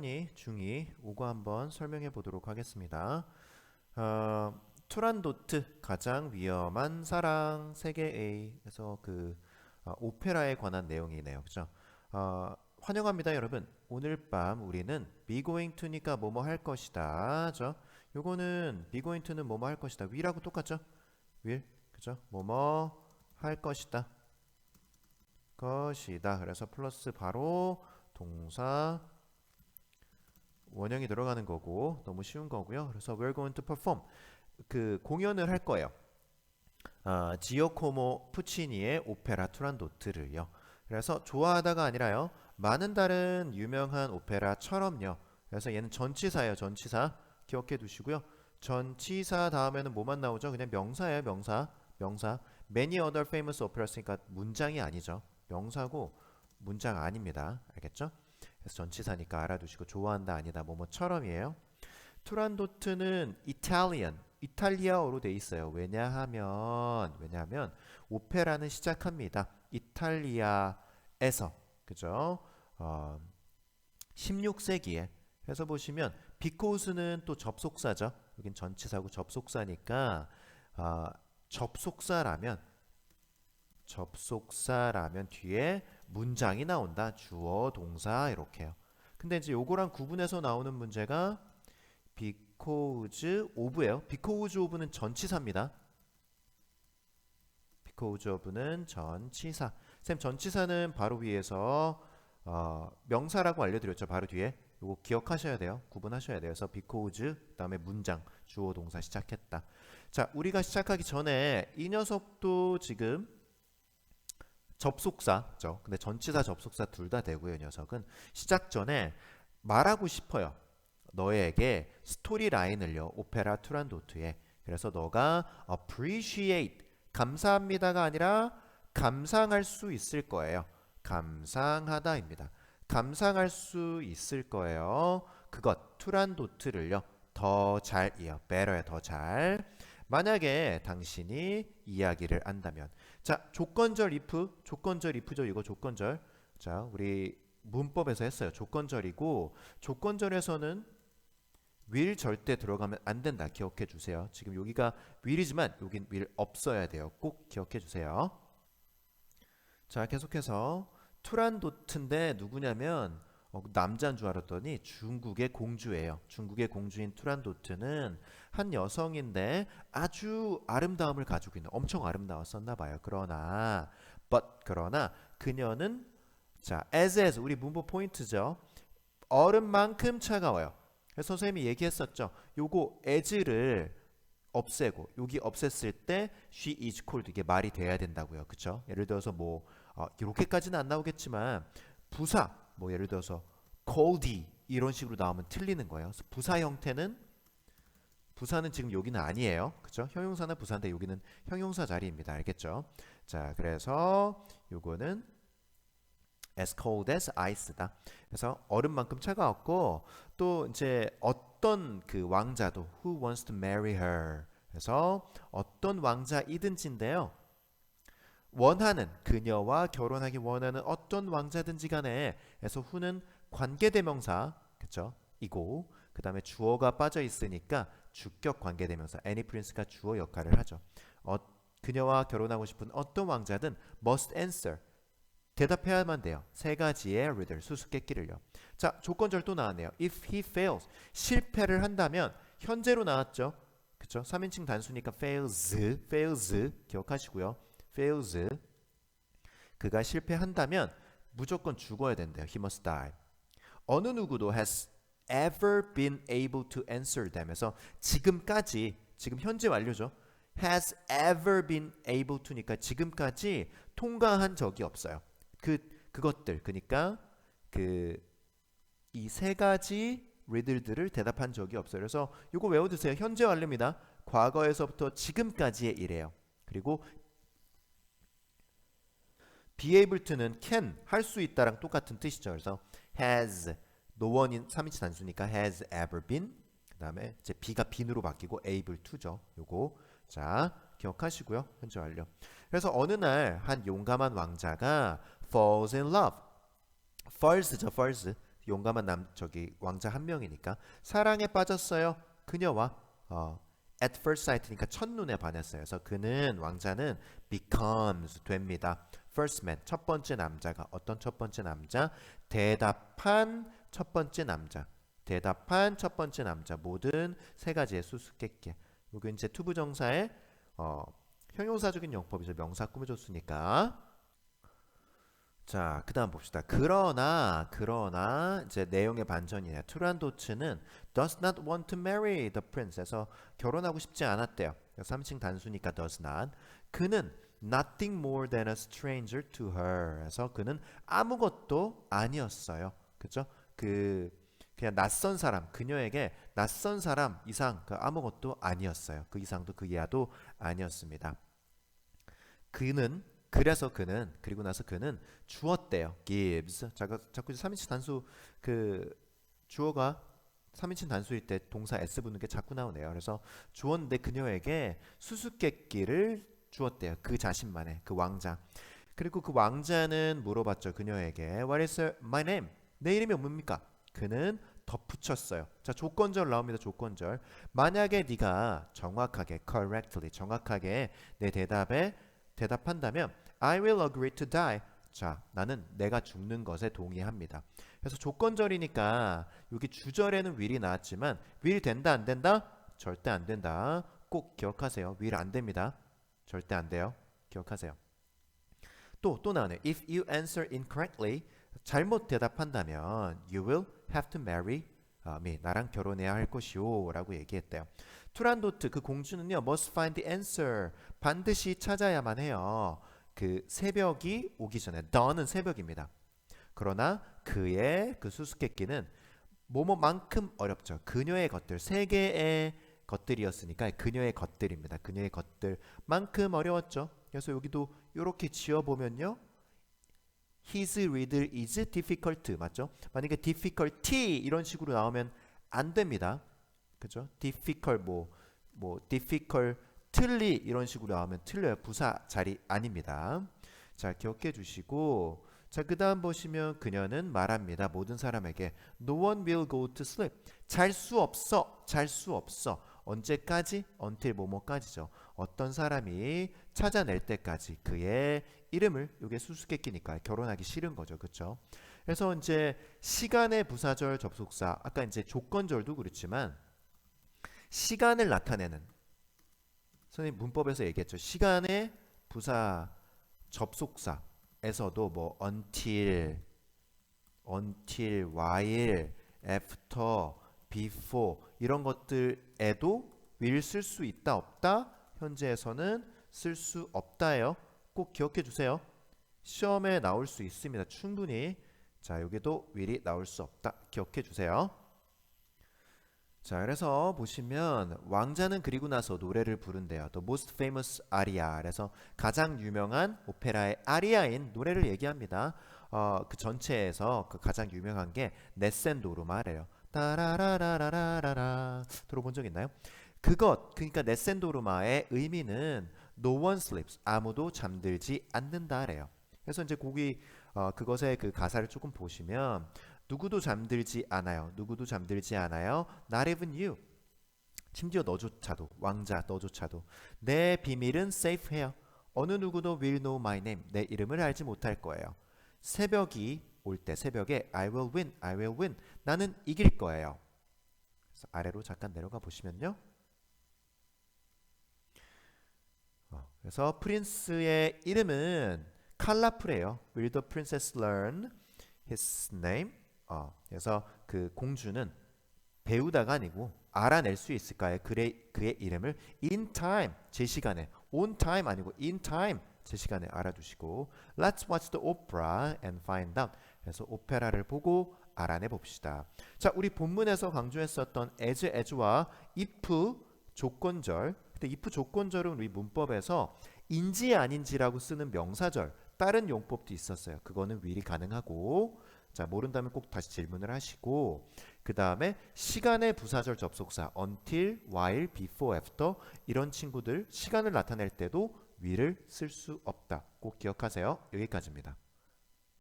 천천히 중이 오고 한번 설명해 보도록 하겠습니다. 어, 투란도트 가장 위험한 사랑 세계 A에서 그 어, 오페라에 관한 내용이네요. 그죠? 어, 환영합니다, 여러분. 오늘 밤 우리는 be going to니까 뭐뭐 할 것이다. 죠? 요거는 be going to는 뭐뭐 할 것이다. will하고 똑같죠? will. 그죠? 뭐뭐 할 것이다. 것이다. 그래서 플러스 바로 동사 원형이 들어가는 거고 너무 쉬운 거고요. 그래서 we're going to perform 그 공연을 할 거예요. 아, 지오코모 푸치니의 오페라 투란도트를요. 그래서 좋아하다가 아니라요. 많은 다른 유명한 오페라처럼요. 그래서 얘는 전치사예요. 전치사 기억해 두시고요. 전치사 다음에는 뭐만 나오죠? 그냥 명사예요. 명사. 명사. Many other famous operas니까 문장이 아니죠. 명사고 문장 아닙니다. 알겠죠? 그래서 전치사니까 알아두시고 좋아한다 아니다 뭐뭐처럼이에요. 투란도트는 이탈리안 이탈리아어로 돼 있어요. 왜냐하면 왜냐하면 오페라는 시작합니다. 이탈리아에서 그죠? 어, 16세기에 그래서 보시면 비코우스는 또 접속사죠. 여긴 전치사고 접속사니까 어, 접속사라면 접속사라면 뒤에 문장이 나온다. 주어, 동사 이렇게요. 근데 이제 요거랑 구분해서 나오는 문제가 because of예요. because of는 전치사입니다. because of는 전치사. 쌤 전치사는 바로 위에서 어, 명사라고 알려드렸죠. 바로 뒤에 요거 기억하셔야 돼요. 구분하셔야 돼요. 그래서 because 그다음에 문장 주어 동사 시작했다. 자, 우리가 시작하기 전에 이 녀석도 지금 접속사죠. 근데 전치사 접속사 둘 다 되고요. 이 녀석은 시작 전에 말하고 싶어요. 너에게 스토리 라인을요. 오페라 투란도트에. 그래서 너가 appreciate 감사합니다가 아니라 감상할 수 있을 거예요. 감상하다입니다. 감상할 수 있을 거예요. 그것 투란도트를요. 더 잘이요. better에 더 잘. 만약에 당신이 이야기를 안다면 자 조건절 if 조건절 if죠 이거 조건절. 자 우리 문법에서 했어요. 조건절이고 조건절에서는 will 절대 들어가면 안 된다. 기억해 주세요. 지금 여기가 will이지만 여긴 will 없어야 돼요. 꼭 기억해 주세요. 자 계속해서. 투란도트인데 누구냐면 어, 남자인 줄 알았더니 중국의 공주예요. 중국의 공주인 투란도트는 한 여성인데 아주 아름다움을 가지고 있는 엄청 아름다웠었나 봐요. 그러나 but 그러나 그녀는 자 as as 우리 문법 포인트죠. 얼음만큼 차가워요. 그래서 선생님이 얘기했었죠. 요거 as를 없애고 여기 없앴을 때 she is cold 이게 말이 돼야 된다고요. 그쵸? 예를 들어서 뭐 어, 이렇게까지는 안 나오겠지만 부사 뭐 예를 들어서 cold 이런 식으로 나오면 틀리는 거예요. 부사 형태는 부사는 지금 여기는 아니에요. 그죠? 형용사나 부사인데 여기는 형용사 자리입니다. 알겠죠? 자, 그래서 요거는 as cold as ice다. 그래서 얼음만큼 차가웠고 또 이제 어떤 그 왕자도 who wants to marry her. 그래서 어떤 왕자이든지인데요. 원하는 그녀와 결혼하기 원하는 어떤 왕자든지 간에 에서 후는 관계대명사 그쵸? 이고 그 다음에 주어가 빠져 있으니까 주격 관계대명사 any prince가 주어 역할을 하죠. 어, 그녀와 결혼하고 싶은 어떤 왕자든 must answer 대답해야만 돼요. 세 가지의 riddle 수수께끼를요. 자 조건절 또 나왔네요. if he fails 실패를 한다면 현재로 나왔죠. 그쵸? 3인칭 단수니까 fails fails 기억하시고요 fails 그가 실패한다면 무조건 죽어야 된대요. He must die. 어느 누구도 has ever been able to answer them에서 지금까지 지금 현재 완료죠. has ever been able to니까 지금까지 통과한 적이 없어요. 그 그것들 그러니까 그 이 세 가지 리들들을 대답한 적이 없어요. 그래서 이거 외워두세요. 현재 완료입니다. 과거에서부터 지금까지의 일이에요. 그리고 be able to는 can 할 수 있다랑 똑같은 뜻이죠. 그래서 has 노원인 3인칭 단수니까 has ever been 그다음에 이제 be가 been으로 바뀌고 able to죠. 요거 자 기억하시고요. 현재 완료. 그래서 어느 날 한 용감한 왕자가 falls in love. falls죠, falls. 용감한 남 저기 왕자 한 명이니까 사랑에 빠졌어요. 그녀와 어, at first sight니까 첫눈에 반했어요. 그래서 그는 왕자는 becomes 됩니다. First man 첫 번째 남자가 어떤 첫 번째 남자? 대답한 첫 번째 남자. 대답한 첫 번째 남자 모든 세 가지의 수수께끼. 이게 이제 투부 정사의 어, 형용사적인 용법이죠. 명사 꾸며줬으니까. 자, 그다음 봅시다. 그러나 그러나 이제 내용의 반전이에요. 투란도츠는 does not want to marry the prince에서 결혼하고 싶지 않았대요. 3층 단수니까 does not. 그는 nothing more than a stranger to her. 그래서 그는 아무것도 아니었어요. 그죠? 그 그냥 낯선 사람, 그녀에게 낯선 사람 이상 그 아무것도 아니었어요. 그 이상도 그 이하도 아니었습니다. 그는 그래서 그는 그리고 나서 그는 주었대요. gives. 자꾸 자꾸 3인칭 단수 그 주어가 3인칭 단수일 때 동사 s 붙는 게 자꾸 나오네요. 그래서 주었는데 그녀에게 수수께끼를 주었대요. 그 자신만의 그 왕자. 그리고 그 왕자는 물어봤죠. 그녀에게 What is my name? 내 이름이 뭡니까? 그는 덧붙였어요. 자, 조건절 나옵니다. 조건절. 만약에 네가 정확하게 correctly 정확하게 내 대답에 대답한다면 I will agree to die. 자, 나는 내가 죽는 것에 동의합니다. 그래서 조건절이니까 여기 주절에는 will이 나왔지만 will 된다 안 된다? 절대 안 된다. 꼭 기억하세요. will 안 됩니다. 절대 안 돼요. 기억하세요. 또 또 나오네. If you answer incorrectly, 잘못 대답한다면 you will have to marry me. 나랑 결혼해야 할 것이오 라고 얘기했대요. 투란도트 그 공주는요 must find the answer 반드시 찾아야만 해요. 그 새벽이 오기 전에 dawn은 새벽입니다. 그러나 그의 그 수수께끼는 뭐뭐만큼 어렵죠. 그녀의 것들 세 개의 것들이었으니까 그녀의 것들입니다. 그녀의 것들만큼 어려웠죠. 그래서 여기도 이렇게 지어 보면요. His riddle is difficult 맞죠? 만약에 difficulty 이런 식으로 나오면 안 됩니다. 그죠? difficult 뭐, 뭐 difficultly 이런 식으로 나오면 틀려요. 부사 자리 아닙니다. 자, 기억해 주시고 자, 그 다음 보시면 그녀는 말합니다. 모든 사람에게 no one will go to sleep. 잘 수 없어. 잘 수 없어. 언제까지? until 뭐뭐까지죠. 어떤 사람이 찾아낼 때까지 그의 이름을 이게 수수께끼니까 결혼하기 싫은 거죠. 그렇죠? 그래서 이제 시간의 부사절 접속사 아까 이제 조건절도 그렇지만 시간을 나타내는 선생님 문법에서 얘기했죠. 시간의 부사 접속사에서도 뭐 until, until, while, after, before 이런 것들 에도 will 쓸 수 있다 없다 현재에서는 쓸 수 없다예요. 꼭 기억해 주세요. 시험에 나올 수 있습니다. 충분히 자 여기도 will이 나올 수 없다 기억해 주세요. 자, 그래서 보시면 왕자는 그리고 나서 노래를 부른대요. The most famous aria. 그래서 가장 유명한 오페라의 아리아인 노래를 얘기합니다. 어, 그 전체에서 그 가장 유명한 게 네센도르마래요. 따라라라라라라 들어본 적 있나요? 그것 그러니까 네센도르마의 의미는 no one sleeps 아무도 잠들지 않는다래요. 그래서 이제 곡이 어, 그것의 그 가사를 조금 보시면 누구도 잠들지 않아요. 누구도 잠들지 않아요. Not even you. 심지어 너조차도 왕자 너조차도 내 비밀은 safe해요. 어느 누구도 will know my name. 내 이름을 알지 못할 거예요. 새벽이 올 때 새벽에 I will win. I will win. 나는 이길 거예요. 그래서 아래로 잠깐 내려가 보시면요. 어, 그래서 프린스의 이름은 칼라프래요. Will the princess learn his name? 어, 그래서 그 공주는 배우다가 아니고 알아낼 수 있을까요? 그의, 그의 이름을 in time 제 시간에 on time 아니고 in time 제 시간에 알아두시고 let's watch the opera and find out 그래서 오페라를 보고 알아내 봅시다. 자, 우리 본문에서 강조했었던 as, as와 if 조건절 근데 if 조건절은 우리 문법에서 인지 아닌지라고 쓰는 명사절 다른 용법도 있었어요. 그거는 will이 가능하고 자, 모른다면 꼭 다시 질문을 하시고 그 다음에 시간의 부사절 접속사 until, while, before, after 이런 친구들 시간을 나타낼 때도 will을 쓸수 없다. 꼭 기억하세요. 여기까지입니다.